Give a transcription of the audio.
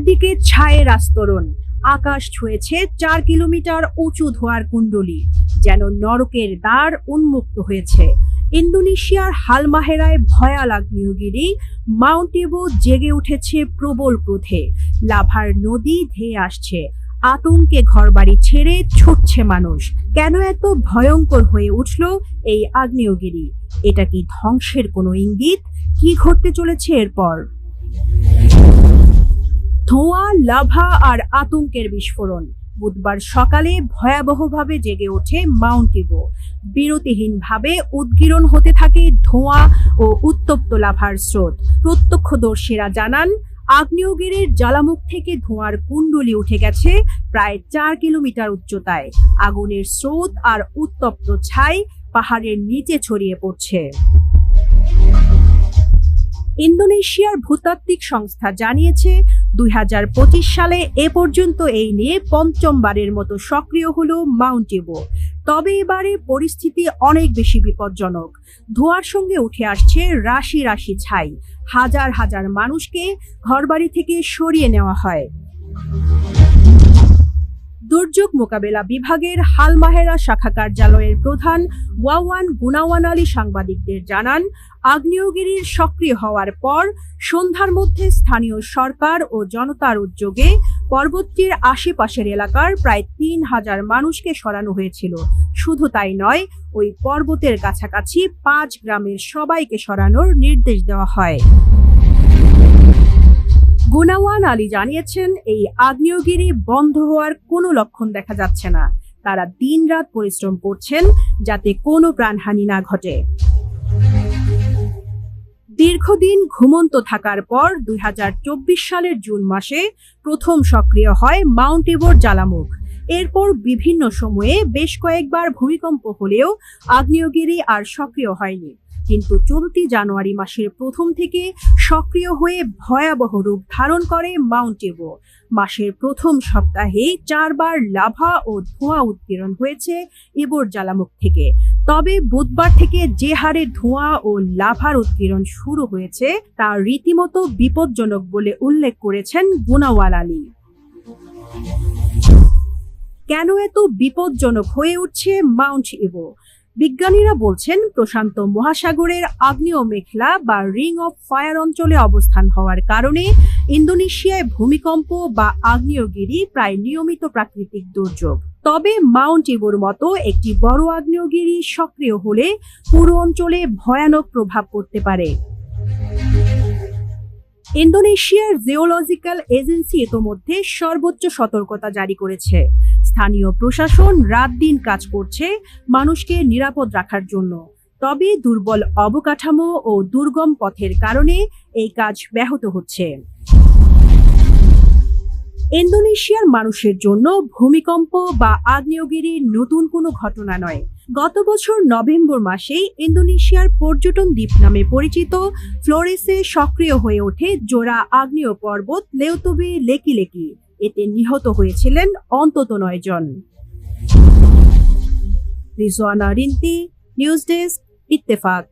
চারদিকে ছায়ের আস্তরণ। আকাশ ছুঁয়েছে চার কিলোমিটার উঁচু ধোয়ার কুণ্ডলী, যেন নরকের দ্বার উন্মুক্ত হয়েছে। ইন্দোনেশিয়ার হালমাহেরায় ভয়াল আগ্নেয়গিরি, মাউন্ট এবো জেগে উঠেছে প্রবল ক্রোধে। লাভার নদী ধেয়ে আসছে। আতঙ্কে ঘরবাড়ি ছেড়ে ছুটছে মানুষ। কেন এত ভয়ঙ্কর হয়ে উঠল এই আগ্নেয়গিরি? এটা কি ধ্বংসের কোনো ইঙ্গিত? কি ঘটতে চলেছে এরপর? ধোঁয়া, লাভা আর আতঙ্কের বিস্ফোরণ। বুধবার সকালে ভয়াবহভাবে জেগে ওঠে মাউন্ট ইবো বিরতিহীনভাবে উদ্গীরণ হতে থাকে ধোঁয়া ও উত্তপ্ত লাভার স্রোত। প্রত্যক্ষদর্শীরা জানান, আগ্নেয়গিরির জ্বালামুখ থেকে ধোঁয়ার কুণ্ডলি উঠে গেছে প্রায় চার কিলোমিটার উচ্চতায়। আগুনের স্রোত আর উত্তপ্ত ছাই পাহাড়ের নিচে ছড়িয়ে পড়ছে। ইন্দোনেশিয়ার ভূতাত্ত্বিক সংস্থা জানিয়েছে, দুই হাজার পঁচিশ সালে এ পর্যন্ত এই নিয়ে পঞ্চমবারের মতো সক্রিয় হল মাউন্ট এবো। তবে এবারে পরিস্থিতি অনেক বেশি বিপজ্জনক। ধোয়ার সঙ্গে উঠে আসছে রাশি রাশি ছাই। হাজার হাজার মানুষকে ঘরবাড়ি থেকে সরিয়ে নেওয়া হয়। দুর্যোগ মোকাবেলা বিভাগের হালমাহেরা শাখা কার্যালয়ের প্রধান ওয়াওয়ান গুনাওয়ান আলী সাংবাদিকদের জানান, আগ্নেয়গিরির সক্রিয় হওয়ার পর সন্ধ্যার মধ্যে স্থানীয় সরকার ও জনতার উদ্যোগে পর্বতটির আশেপাশের এলাকার প্রায় তিন হাজার মানুষকে সরানো হয়েছিল। শুধু তাই নয়, ওই পর্বতের কাছাকাছি পাঁচ গ্রামের সবাইকে সরানোর নির্দেশ দেওয়া হয়। গুনাওয়ান আলী জানিয়েছেন, এই আগ্নেয়গিরি বন্ধ হওয়ার কোনো লক্ষণ দেখা যাচ্ছে না। তারা দিনরাত পরিশ্রম করছেন যাতে কোনো প্রাণহানি না ঘটে। দীর্ঘদিন ঘুমন্ত থাকার পর দুই হাজার চব্বিশ সালের জুন মাসে প্রথম সক্রিয় হয় মাউন্ট এবোর জ্বালামুখ। এরপর বিভিন্ন সময়ে বেশ কয়েকবার ভূমিকম্প হলেও আগ্নেয়গিরি আর সক্রিয় হয়নি। কিন্তু চলতি জানুয়ারি মাসের প্রথম থেকে সক্রিয় হয়ে ভয়াবহ রূপ ধারণ করে মাউন্ট এবো। মাসের প্রথম সপ্তাহে চারবার লাভা ও ধোঁয়া উৎপীড়ন হয়েছে এবোর জ্বালামুখ থেকে। তবে বুধবার থেকে যে হারে ধোঁয়া ও লাভার উৎপীড়ন শুরু হয়েছে তা রীতিমতো বিপজ্জনক বলে উল্লেখ করেছেন গুনাওয়াল আলী। কেন এত বিপজ্জনক হয়ে উঠছে মাউন্ট ইবো বিজ্ঞানীরা বলছেন, প্রশান্ত মহাসাগরের আগ্নেয় মেঘলা বা রিং অফ ফায়ার অঞ্চলে অবস্থান হওয়ার কারণে ইন্দোনেশিয়ায় ভূমিকম্প বা আগ্নেয়গিরি প্রায় নিয়মিত প্রাকৃতিক দুর্যোগ। তবে মাউন্ট ইবোর মতো একটি বড় আগ্নেয়গিরি সক্রিয় হলে পুরো অঞ্চলে ভয়ানক প্রভাব পড়তে পারে। ইন্দোনেশিয়ার জিওলজিক্যাল এজেন্সি ইতোমধ্যে সর্বোচ্চ সতর্কতা জারি করেছে। স্থানীয় প্রশাসন রাত দিন কাজ করছে মানুষকে নিরাপদ রাখার জন্য। তবে দুর্বল অবকাঠামো ও দুর্গম পথের কারণে এই কাজ ব্যাহত হচ্ছে। ইন্দোনেশিয়ার মানুষের জন্য ভূমিকম্প বা আগ্নেয়গিরি নতুন কোনো ঘটনা নয়। গত বছর নভেম্বর মাসে ইন্দোনেশিয়ার পর্যটন দ্বীপ নামে পরিচিত ফ্লোরেসে সক্রিয় হয়ে ওঠে জোড়া আগ্নেয় পর্বত লেউতবি লেকি লেকি এতে নিহত হয়েছিলেন অন্তত নয় জন। Rizwana Rinti news desk Ittefaq.